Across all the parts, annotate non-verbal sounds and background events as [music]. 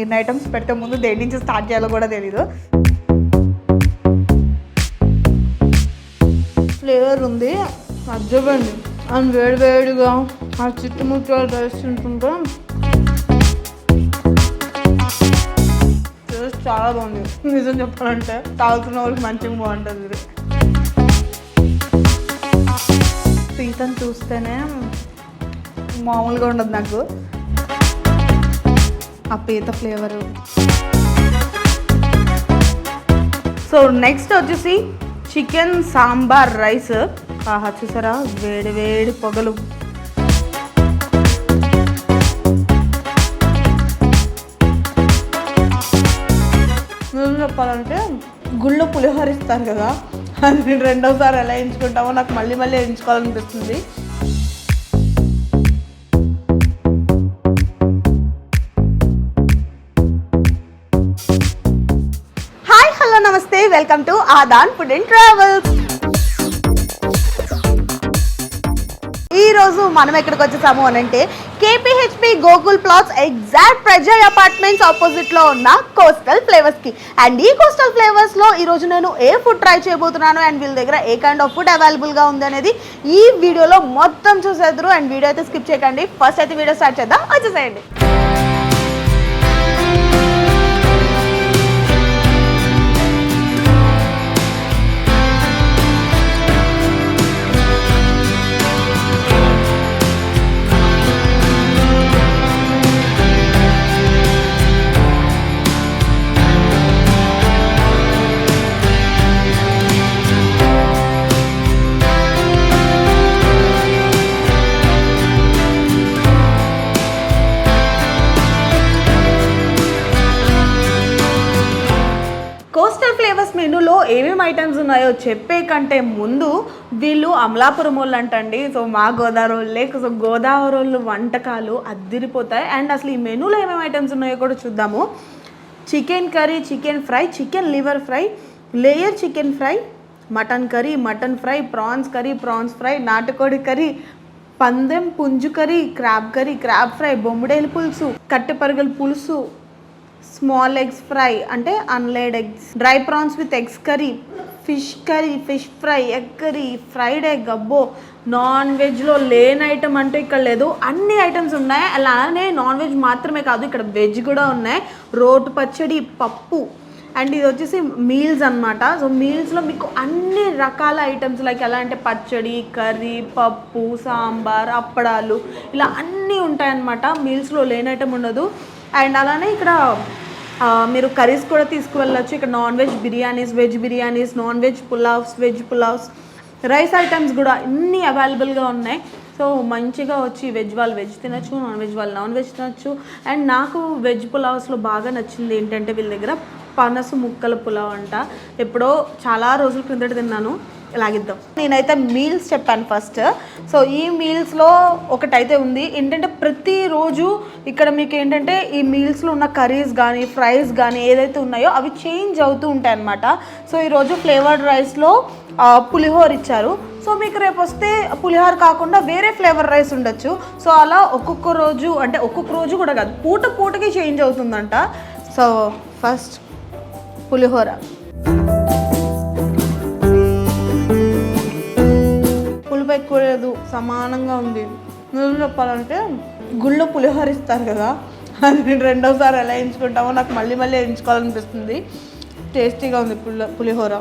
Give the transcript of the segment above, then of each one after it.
ఇన్ని ఐటమ్స్ పెట్టే ముందు దేని నుంచి స్టార్ట్ చేయాలో కూడా తెలీదు. ఫ్లేవర్ ఉంది. అజ్జబండి అండ్ వేడి వేడిగా ఆ చుట్టుముట్టాలు రైస్ తింటుంటే టేస్ట్ చాలా బాగుంది. నిజం చెప్పాలంటే తాగుతున్న వాళ్ళకి మంచిగా బాగుంటుంది ఇది. పీతను చూస్తేనే మామూలుగా ఉండదు నాకు. ఆ పీత ఫ్లేవరు. సో నెక్స్ట్ వచ్చేసి చికెన్ సాంబార్ రైస్ ఆహా చూసారా? వేడి వేడి పొగలు. నిజం చెప్పాలంటే గుళ్ళో పులిహోర ఇస్తారు కదా. అది నేను రెండోసారి ఎలా ఎంచుకుంటామో నాకు మళ్ళీ మళ్ళీ ఎంచుకోవాలనిపిస్తుంది. Welcome to Aadhan food and travels. ఈ రోజు మనం ఎక్కడికి వచ్చేసాము అని అంటే KPHB Gokul plots exact Prajay apartments ఆపోజిట్లో ఉన్న కోస్టల్ ఫ్లేవర్స్కి. అండ్ ఈ కోస్టల్ ఫ్లేవర్స్లో ఈ రోజు నేను ఏ ఫుడ్ ట్రై చేయబోతున్నాను అండ్ వీళ్ళ దగ్గర ఏ కైండ్ ఆఫ్ ఫుడ్ అవైలబుల్గా ఉంది అనేది ఈ వీడియోలో మొత్తం చూసేద్దరు. అండ్ వీడియో అయితే స్కిప్ చేయకండి. ఫస్ట్ అయితే వీడియో స్టార్ట్ చేద్దాం. వచ్చేసేయండి. జరుగుతున్నాయో చెప్పే కంటే ముందు వీళ్ళు అమలాపురం వాళ్ళు అంటండి సో మా గోదావరి వాళ్ళే. సో గోదావరి వాళ్ళు వంటకాలు అద్దిరిపోతాయి. అండ్ అసలు ఈ మెనూలో ఏమేమి ఐటమ్స్ ఉన్నాయో కూడా చూద్దాము. Chicken curry chicken fry chicken liver fry layer chicken fry mutton curry mutton fry prawns curry prawns fry నాటుకోడి కర్రీ పందెం పుంజు curry crab curry crab fry బొమ్మిడేలు పులుసు కట్టెపరగల పులుసు స్మాల్ ఎగ్స్ ఫ్రై అంటే unlaid eggs dry prawns with eggs curry fish curry fish fry egg curry fried egg అబ్బో non వెజ్లో లేని ఐటమ్ అంటూ ఇక్కడ లేదు. అన్ని ఐటమ్స్ ఉన్నాయి. అలానే నాన్ వెజ్ మాత్రమే కాదు ఇక్కడ వెజ్ కూడా ఉన్నాయి. రోటు పచ్చడి పప్పు. అండ్ ఇది వచ్చేసి మీల్స్ అన్నమాట. సో మీల్స్లో మీకు అన్ని రకాల ఐటమ్స్ లైక్ ఎలా అంటే పచ్చడి కర్రీ పప్పు సాంబార్ అప్పడాలు ఇలా అన్నీ ఉంటాయన్నమాట. మీల్స్లో లేని ఐటమ్ ఉండదు. అండ్ అలానే ఇక్కడ మీరు కర్రీస్ కూడా తీసుకువెళ్ళచ్చు. ఇక్కడ non veg biryanis veg biryanis non veg pulaos veg pulaos rice items కూడా ఇన్ని అవైలబుల్గా ఉన్నాయి. సో మంచిగా వచ్చి వెజ్ వాళ్ళు వెజ్ తినచ్చు నాన్ వెజ్ వాళ్ళు నాన్ వెజ్ తినచ్చు. అండ్ నాకు వెజ్ పులావ్స్లో బాగా నచ్చింది ఏంటంటే వీళ్ళ దగ్గర పనసు ముక్కల పులావ్ అంట. ఎప్పుడో చాలా రోజుల క్రిందట తిన్నాను. లాగిద్దాం. నేనైతే మీల్స్ చెప్పాను ఫస్ట్ సో ఈ మీల్స్లో ఒకటైతే ఉంది. ఏంటంటే ప్రతిరోజు ఇక్కడ మీకు ఏంటంటే ఈ మీల్స్లో ఉన్న కర్రీస్ కానీ ఫ్రైస్ కానీ ఏదైతే ఉన్నాయో అవి చేంజ్ అవుతూ ఉంటాయి అన్నమాట. సో ఈరోజు ఫ్లేవర్డ్ రైస్లో పులిహోర ఇచ్చారు. సో మీకు రేపు వస్తే పులిహోర కాకుండా వేరే ఫ్లేవర్ రైస్ ఉండొచ్చు. సో అలా ఒక్కొక్క రోజు అంటే ఒక్కొక్క రోజు కూడా కాదు పూట పూటకి చేంజ్ అవుతుందంట. సో ఫస్ట్ పులిహోర. పులుపు ఎక్కువ లేదు సమానంగా ఉంది. నిజం చెప్పాలంటే గుళ్ళో పులిహోర ఇస్తారు కదా అది నేను రెండోసారి ఎలా ఎంచుకుంటామో. నాకు మళ్ళీ మళ్ళీ ఎంచుకోవాలనిపిస్తుంది. టేస్టీగా ఉంది పుల్ల పులిహోర.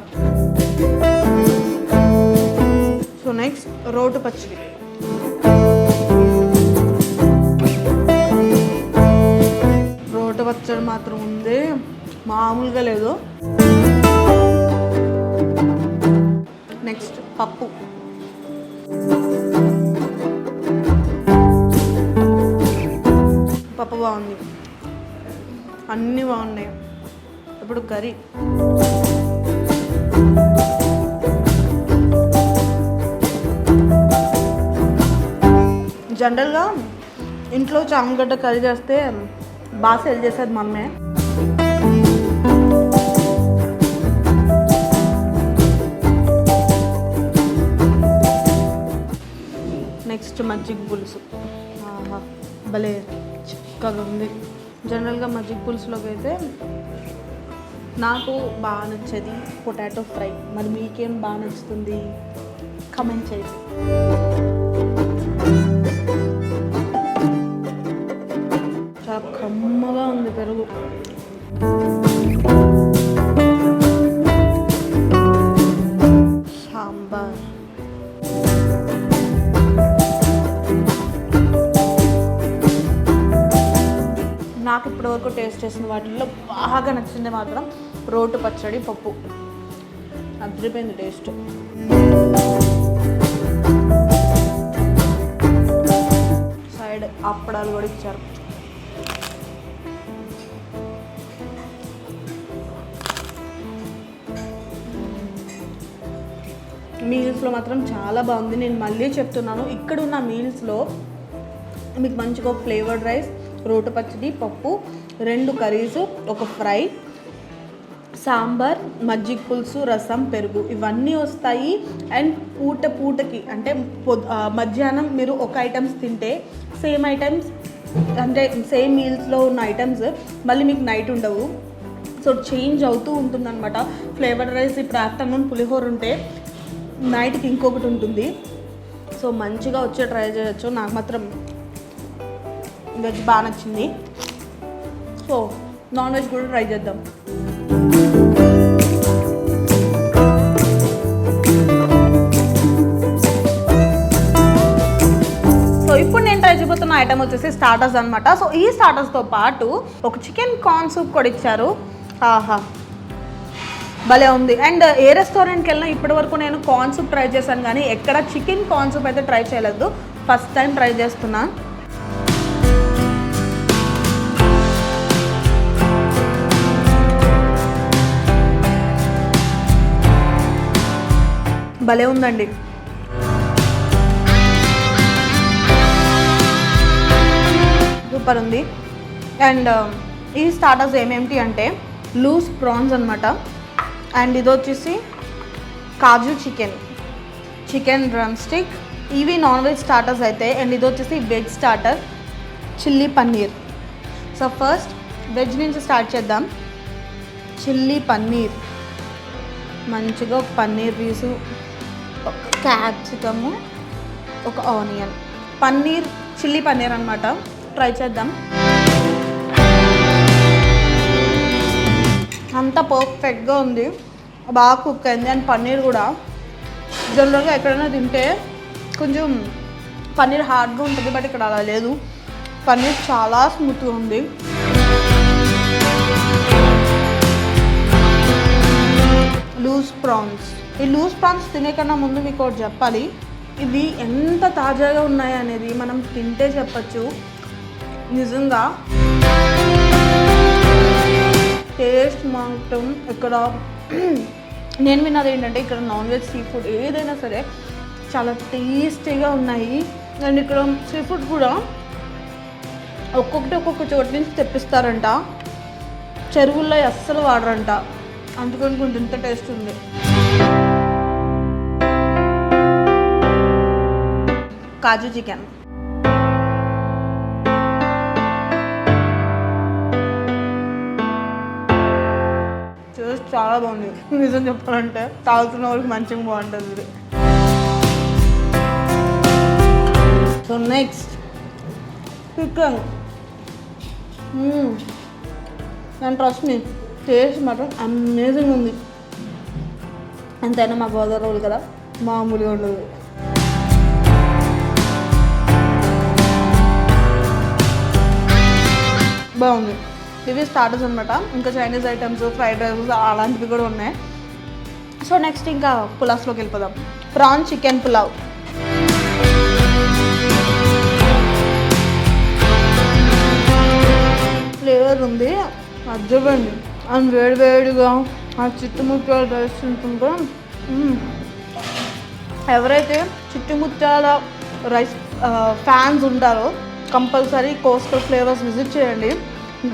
సో నెక్స్ట్ రోటు పచ్చడి. రోటు పచ్చడి మాత్రం ఉంది మామూలుగా లేదు. నెక్స్ట్ పప్పు. పప్పు బాగుంది. అన్నీ బాగున్నాయి. ఇప్పుడు కర్రీ జనరల్గా ఇంట్లో చామగడ్డ కర్రీ చేస్తే బాగా సెల్ చేసేది మమ్మీ. నెక్స్ట్ మజ్జిగ పులుసు. భలే. చిక్కగా ఉంది జనరల్గా మజ్జిగ పులుసులోకి అయితే నాకు బాగా నచ్చేది పొటాటో ఫ్రై. మరి మీకేం బాగా నచ్చుతుంది? కమెంట్ చేయండి. చాలా కమ్మగా ఉంది పెరుగు. నాకు ఇప్పటివరకు టేస్ట్ చేసిన వాటిల్లో బాగా నచ్చింది మాత్రం రోటు పచ్చడి పప్పు. అదిరిపోయింది టేస్ట్ సైడ్ అప్పడాలు కూడా ఇచ్చారు. మీల్స్లో మాత్రం చాలా బాగుంది. నేను మళ్ళీ చెప్తున్నాను. ఇక్కడ ఉన్న మీల్స్లో మీకు మంచిగా ఫ్లేవర్డ్ రైస్ రోటు పచ్చడి పప్పు రెండు కర్రీస్ ఒక ఫ్రై సాంబార్ మజ్జిగ పులుసు రసం పెరుగు. ఇవన్నీ వస్తాయి. అండ్ పూట పూటకి అంటే మధ్యాహ్నం మీరు ఒక ఐటమ్స్ తింటే సేమ్ ఐటమ్స్ అంటే సేమ్ మీల్స్లో ఉన్న ఐటమ్స్ మళ్ళీ మీకు నైట్ ఉండవు. సో చేంజ్ అవుతూ ఉంటుందన్నమాట. ఫ్లేవర్డ్ రైస్ ఇప్పుడు ఆఫ్టర్నూన్ పులిహోర ఉంటే నైట్కి ఇంకొకటి ఉంటుంది. సో మంచిగా వచ్చే ట్రై చేయొచ్చు. నాకు మాత్రం వెజ్ బాగా నచ్చింది. సో నాన్ వెజ్ కూడా ట్రై చేద్దాం. సో ఇప్పుడు నేను ట్రై చేయబోతున్న ఐటమ్ వచ్చేసి స్టార్టర్స్ అనమాట సో ఈ స్టార్టర్స్తో పాటు ఒక చికెన్ కార్న్ సూప్ కూడా ఇచ్చారు. ఆహా. భలే ఉంది. అండ్ ఏ రెస్టారెంట్కి వెళ్ళినా ఇప్పటి వరకు నేను కార్న్ సూప్ ట్రై చేశాను కానీ ఎక్కడ చికెన్ కార్న్ సూప్ అయితే ట్రై చేయలేదు. ఫస్ట్ టైం ట్రై చేస్తున్నా. భలే ఉందండి. సూపర్ ఉంది. అండ్ um, ఈ స్టార్టర్స్ ఏమేమిటి అంటే లూస్ ప్రాన్స్ అనమాట అండ్ ఇది వచ్చేసి kaju chicken. Chicken drumstick ఇవి నాన్ వెజ్ స్టార్టర్స్ అయితే అండ్ ఇది వచ్చేసి veg starter chilli paneer. So first veg నుంచి స్టార్ట్ చేద్దాం. చిల్లీ పన్నీర్. మంచిగా పన్నీర్ పీసు ఒక క్యాప్సికము ఒక ఆనియన్. పన్నీర్ చిల్లీ పన్నీర్ అనమాట ట్రై చేద్దాం. అంత పర్ఫెక్ట్గా ఉంది. బాగా కుక్ అయింది. అండ్ పన్నీర్ కూడా. జనరల్గా ఎక్కడైనా తింటే కొంచెం పన్నీర్ హార్డ్గా ఉంటుంది బట్ ఇక్కడ అలా లేదు. పన్నీర్ చాలా స్మూత్గా ఉంది. Loose prawns. ఈ లూజ్ ప్రాన్స్ తినే కన్నా ముందు మీకు ఒకటి చెప్పాలి. ఇవి ఎంత తాజాగా ఉన్నాయి అనేది మనం తింటే చెప్పచ్చు. నిజంగా టేస్ట్ మాత్రం ఇక్కడ [clears throat] నేను విన్నది ఏంటంటే ఇక్కడ నాన్ వెజ్ సీ ఫుడ్ ఏదైనా సరే చాలా టేస్టీగా ఉన్నాయి. అండ్ ఇక్కడ సీ ఫుడ్ కూడా ఒక్కొక్కటి ఒక్కొక్క చోటు నుంచి తెప్పిస్తారంట. చెరువుల్లో అస్సలు వాడరంట. అందుకని కొంచెం ఇంత టేస్ట్ ఉంది. కాజు చికెన్ టేస్ట్ చాలా బాగుంది. నిజం చెప్పాలంటే తాగుతున్న వాళ్ళకి మంచిగా బాగుంటుంది ఇది. So next chicken and trust me taste మాత్రం అమేజింగ్ ఉంది. ఎంతైనా మా గోదావరి కదా మామూలుగా ఉండదు. బాగుంది. ఇవి స్టార్టర్స్ అనమాట ఇంకా చైనీస్ ఐటమ్స్ ఫ్రైడ్ రైస్ అలాంటివి కూడా ఉన్నాయి. సో నెక్స్ట్ ఇంకా పులావ్స్లోకి వెళ్ళిపోదాం. ప్రాన్ చికెన్ పులావ్ ఫ్లేవర్ ఉంది. అర్థమైంది. అండ్ వేడి వేడిగా ఆ చిట్టుముత్యాల రైస్ తింటుంటే hmm. ఎవరైతే చిట్టుముత్యాల రైస్ ఫ్యాన్స్ ఉంటారో కంపల్సరీ కోస్టల్ ఫ్లేవర్స్ విజిట్ చేయండి.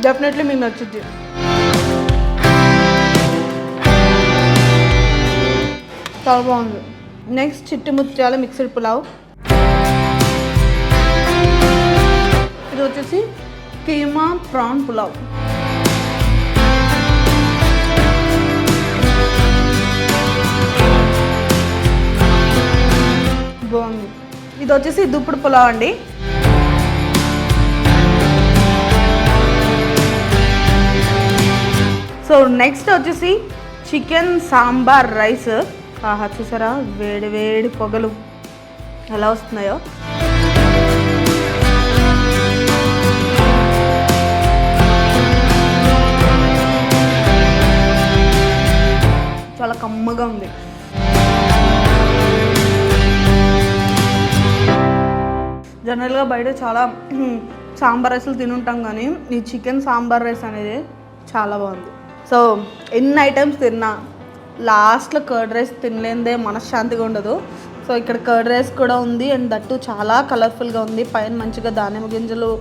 డెఫినెట్లీ మీకు నచ్చుద్ది. చాలా బాగుంది. Next Chittimuthyala mixed pulao. ఇది వచ్చేసి కీమా ప్రాన్ పులావ్. బాగుంది. ఇది వచ్చేసి దుప్పుడు పులావ్ అండి. సో నెక్స్ట్ వచ్చేసి చికెన్ సాంబార్ రైస్. ఆహా చూసారా? వేడి వేడి పొగలు ఎలా వస్తున్నాయో. చాలా కమ్మగా ఉంది. జనరల్గా బయట చాలా సాంబార్ రైస్లు తినుంటాం కానీ ఈ చికెన్ సాంబార్ రైస్ అనేది చాలా బాగుంది. సో ఎన్ని ఐటమ్స్ తిన్నా లాస్ట్లో కర్డ్ రైస్ తినలేదే మనశ్శాంతిగా ఉండదు. సో ఇక్కడ కర్డ్ రైస్ కూడా ఉంది అండ్ దట్టు చాలా కలర్ఫుల్గా ఉంది. పైన మంచిగా దానిమ్మ గింజలు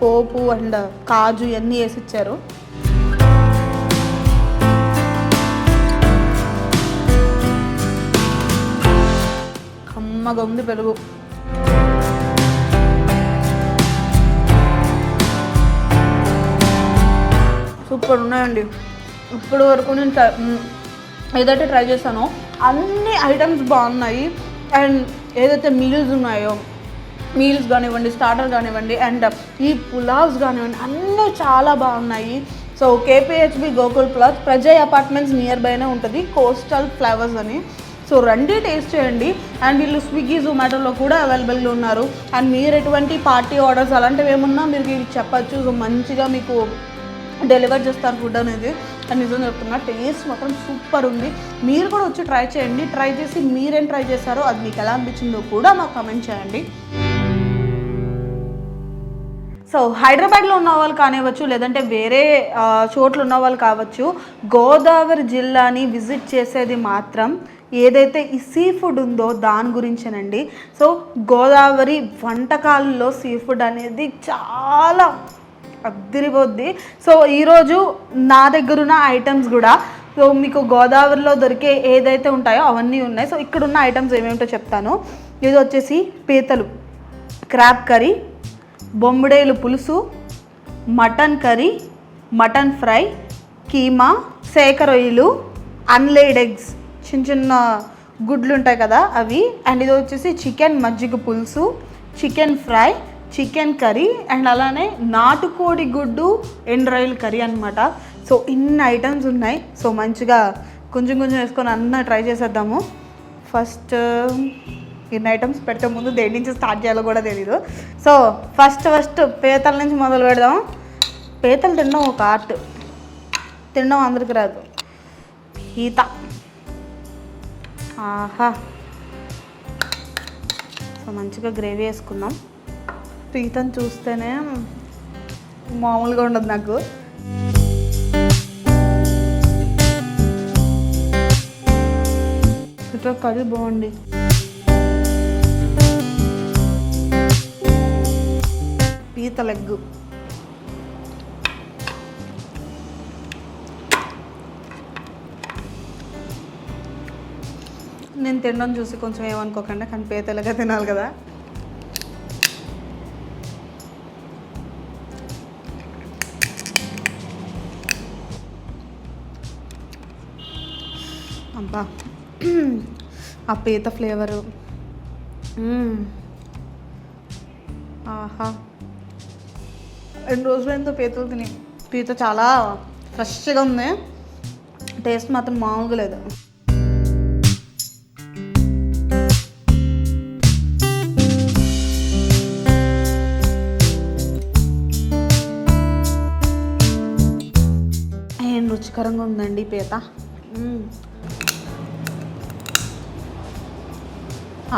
పోపు అండ్ కాజు ఇవన్నీ వేసి ఇచ్చారు. కమ్మగా ఉంది పెరుగు. సూపర్ ఉన్నాయండి. ఇప్పటి వరకు నేను ట్రై ఏదైతే ట్రై చేశానో అన్ని ఐటమ్స్ బాగున్నాయి. అండ్ ఏదైతే మీల్స్ ఉన్నాయో మీల్స్ కానివ్వండి స్టార్టర్ కానివ్వండి అండ్ ఈ పులావ్స్ కానివ్వండి అన్నీ చాలా బాగున్నాయి. So KPHB Gokul plus Prajay apartments near బైనే ఉంటుంది కోస్టల్ ఫ్లవర్స్ అని. సో రండి టేస్ట్ చేయండి. అండ్ వీళ్ళు స్విగ్గీ జొమాటోలో కూడా అవైలబుల్గా ఉన్నారు. అండ్ మీరు ఎటువంటి పార్టీ ఆర్డర్స్ అలాంటివి ఏమున్నా మీరు చెప్పచ్చు. సో మంచిగా మీకు డెలివర్ చేస్తారు ఫుడ్ అనేది. అని నిజం చెప్తున్నా టేస్ట్ మాత్రం సూపర్ ఉంది. మీరు కూడా వచ్చి ట్రై చేయండి. ట్రై చేసి మీరేం ట్రై చేశారో అది మీకు ఎలా అనిపించిందో కూడా మాకు కమెంట్ చేయండి. సో హైదరాబాద్లో ఉన్న వాళ్ళు కానివ్వచ్చు లేదంటే వేరే చోట్ల ఉన్న వాళ్ళు కావచ్చు గోదావరి జిల్లాని విజిట్ చేసేది మాత్రం ఏదైతే ఈ సీ ఫుడ్ ఉందో దాని గురించేనండి. సో గోదావరి వంటకాల్లో సీ ఫుడ్ అనేది చాలా అద్దరిపోద్ది సో ఈరోజు నా దగ్గర ఉన్న ఐటమ్స్ కూడా సో మీకు గోదావరిలో దొరికే ఏదైతే ఉంటాయో అవన్నీ ఉన్నాయి. సో ఇక్కడ ఉన్న ఐటమ్స్ ఏమేమిటో చెప్తాను. ఇది వచ్చేసి పీతలు క్రాబ్ కర్రీ బొమ్మిడేలు పులుసు mutton curry mutton fry keema సేకరొయ్యలు unlaid eggs చిన్న చిన్న గుడ్లు ఉంటాయి కదా అవి. అండ్ ఇది వచ్చేసి చికెన్ మజ్జిగ పులుసు chicken fry chicken curry and అలానే నాటుకోడి గుడ్డు ఎండ్ కర్రీ అనమాట సో ఇన్ని ఐటమ్స్ ఉన్నాయి. సో మంచిగా కొంచెం కొంచెం వేసుకొని అన్న ట్రై చేసేద్దాము. ఫస్ట్ ఇన్ని ఐటమ్స్ పెట్టే ముందు దేని నుంచి స్టార్ట్ చేయాలో కూడా తెలీదు. సో ఫస్ట్ ఫస్ట్ పీతల నుంచి మొదలు పెడదాం పీతలు తినడం ఒక ఆర్ట్. తినడం అందరికి రాదు. ఈత. ఆహా. సో మంచిగా గ్రేవీ వేసుకుందాం. పీతను చూస్తేనే మామూలుగా ఉండదు నాకు. పీత కర్రీ బాగుంది. పీత లెగ్గు. నేను తినడం చూసి కొంచెం ఏమనుకోకుండా కానీ పేతలుగా తినాలి కదా. అబ్బా. ఆ పీత ఫ్లేవరు. ఆహా. రెండు రోజులైందో పీతలు తిని. పీత చాలా ఫ్రెష్గా ఉంది. టేస్ట్ మాత్రం మామూలుగా లేదు. ఏం రుచికరంగా ఉందండి పీత? [clears throat]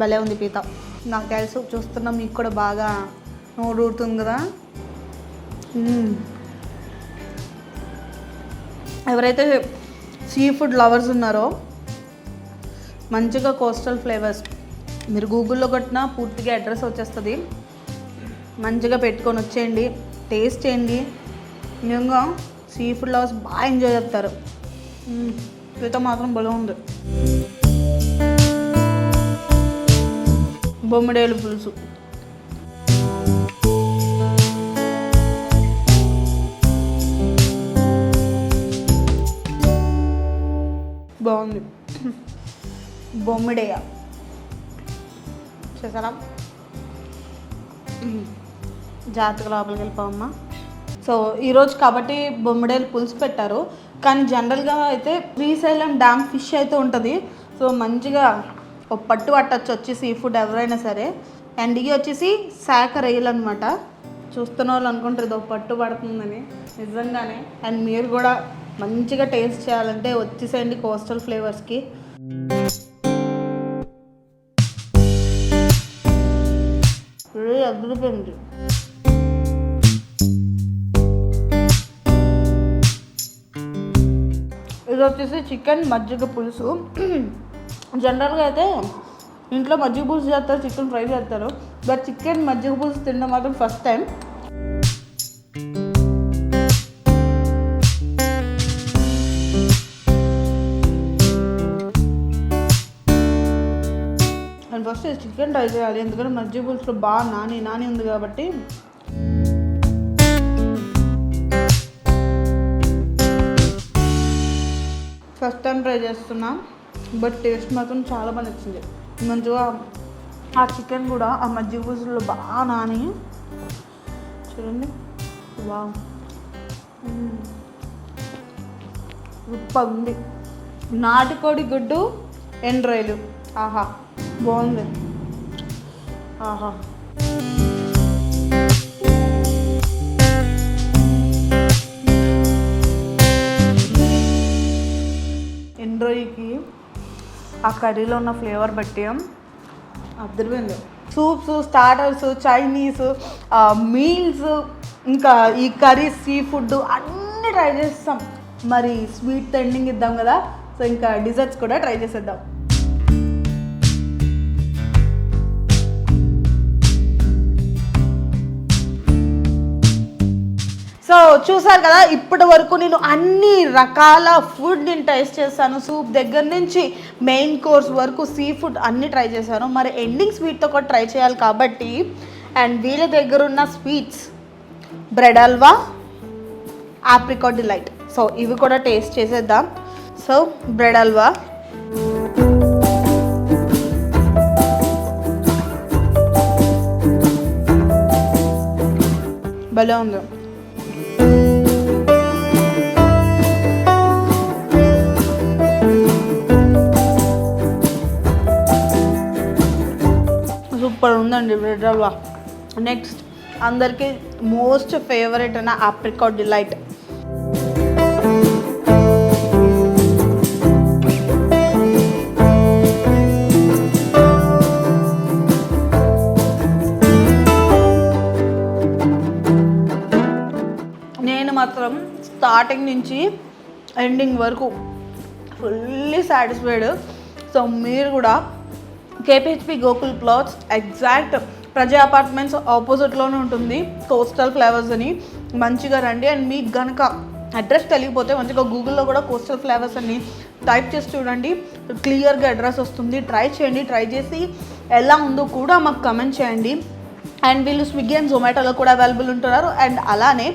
భలే ఉంది పీత. నాకు తెలుసు చూస్తున్నా మీకు కూడా బాగా నోరు ఊరుతుంది కదా. ఎవరైతే సీ ఫుడ్ లవర్స్ ఉన్నారో మంచిగా కోస్టల్ ఫ్లేవర్స్ మీరు గూగుల్లో కొట్టినా పూర్తిగా అడ్రస్ వచ్చేస్తుంది. మంచిగా పెట్టుకొని వచ్చేయండి టేస్ట్ చేయండి. నిజంగా సీ ఫుడ్ లవర్స్ బాగా ఎంజాయ్ చేస్తారు. మ్మ్. మాత్రం బలం ఉంది. బొమ్మిడేలు పులుసు. బాగుంది. బొమ్మిడేయ. చేసారా జాతక లోపలికి వెళ్ళిపోవమ్మా సో ఈరోజు కాబట్టి బొమ్మిడేలు పులుసు పెట్టారు. కానీ జనరల్గా అయితే శ్రీశైలం డ్యామ్ ఫిష్ అయితే ఉంటుంది. సో మంచిగా ఒక పట్టు పట్టచ్చు వచ్చి సీ ఫుడ్ ఎవరైనా సరే. అండ్ ఇవి వచ్చేసి శాఖ రొయ్యలు అనమాట చూస్తున్న వాళ్ళు అనుకుంటారు ఇది ఒక పట్టు పడుతుందని నిజంగానే. అండ్ మీరు కూడా మంచిగా టేస్ట్ చేయాలంటే వచ్చేసేయండి కోస్టల్ ఫ్లేవర్స్కి. అదిరిపోయింది. ఇది వచ్చేసి చికెన్ మజ్జిగ పులుసు. జనరల్గా అయితే ఇంట్లో మజ్జిగ పులుసు చేస్తారు చికెన్ ఫ్రై చేస్తారు. బట్ చికెన్ మజ్జిగ పులుసు తినడం మాత్రం first time and first chicken try చేయాలి. ఎందుకంటే మజ్జిగ పులుసులో బాగా నాని నాని ఉంది కాబట్టి ఫస్ట్ టైం ట్రై చేస్తున్నా బట్ టేస్ట్ మాత్రం చాలా బాగా నచ్చింది. మంచిగా ఆ చికెన్ కూడా ఆ మజ్జి పులుసులో బాగా నాని. చూడండి. వా ఉప్ప ఉంది. నాటుకోడి గుడ్డు ఎండ్రాయిలు. ఆహా బాగుంది. ఆహా. ఎండ్రాయికి ఆ కర్రీలో ఉన్న ఫ్లేవర్ బట్టి అద్దరిపోయింది సూప్స్ స్టార్టర్స్ చైనీస్ మీల్స్ ఇంకా ఈ కర్రీ సీ ఫుడ్ అన్నీ ట్రై చేస్తాం. మరి స్వీట్ ఎండింగ్ ఇద్దాం కదా. సో ఇంకా డిజర్ట్స్ కూడా ట్రై చేసేద్దాం. సో చూసారు కదా ఇప్పటి వరకు నేను అన్ని రకాల ఫుడ్ నేను టేస్ట్ చేశాను. సూప్ దగ్గర నుంచి మెయిన్ కోర్స్ వరకు సీ ఫుడ్ అన్ని ట్రై చేశాను. మరి ఎండింగ్ స్వీట్తో కూడా ట్రై చేయాలి కాబట్టి అండ్ వీళ్ళ దగ్గర ఉన్న sweets bread halwa apricot delight so ఇవి కూడా టేస్ట్ చేసేద్దాం. సో బ్రెడ్ హల్వా భలే ఉంది. సూపర్ ఉందండి బ్రెడ్ హల్వా నెక్స్ట్ అందరికీ మోస్ట్ ఫేవరెట్ అయిన ఆప్రికాట్ డిలైట్ నేను మాత్రం స్టార్టింగ్ నుంచి ఎండింగ్ వరకు ఫుల్లీ సాటిస్ఫైడ్ సో మీరు కూడా KPHB Gokul plots exact Prajay apartments ఆపోజిట్లోనే ఉంటుంది. కోస్టల్ ఫ్లేవర్స్ అని. మంచిగా రండి. అండ్ మీకు కనుక అడ్రస్ తెలియకపోతే మంచిగా గూగుల్లో కూడా కోస్టల్ ఫ్లేవర్స్ అని టైప్ చేసి చూడండి. క్లియర్గా అడ్రస్ వస్తుంది. ట్రై చేయండి. ట్రై చేసి ఎలా ఉందో కూడా మాకు కమెంట్ చేయండి. అండ్ వీళ్ళు స్విగ్గీ అండ్ జొమాటోలో కూడా అవైలబుల్ ఉంటున్నారు. అండ్ అలానే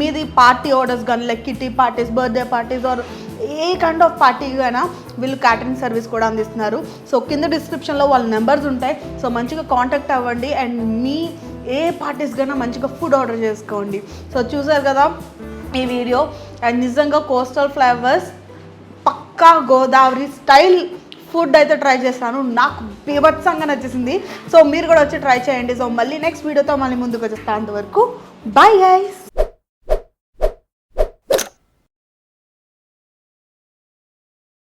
మీది పార్టీ ఆర్డర్స్ కానీ like kitty parties birthday parties or a kind of party అయినా వీళ్ళు క్యాటరింగ్ సర్వీస్ కూడా అందిస్తున్నారు. సో కింద డిస్క్రిప్షన్లో వాళ్ళ నెంబర్స్ ఉంటాయి. సో మంచిగా కాంటాక్ట్ అవ్వండి. అండ్ మీ ఏ పార్టీస్ కన్నా మంచిగా ఫుడ్ ఆర్డర్ చేసుకోండి. సో చూసారు కదా ఈ వీడియో అండ్ నిజంగా కోస్టల్ ఫ్లేవర్స్ పక్కా గోదావరి స్టైల్ ఫుడ్ అయితే ట్రై చేస్తాను. నాకు బీభత్సంగా నచ్చేసింది. సో మీరు కూడా వచ్చి ట్రై చేయండి. సో మళ్ళీ నెక్స్ట్ వీడియోతో మళ్ళీ ముందుకు వచ్చేస్తా అంతవరకు. Bye guys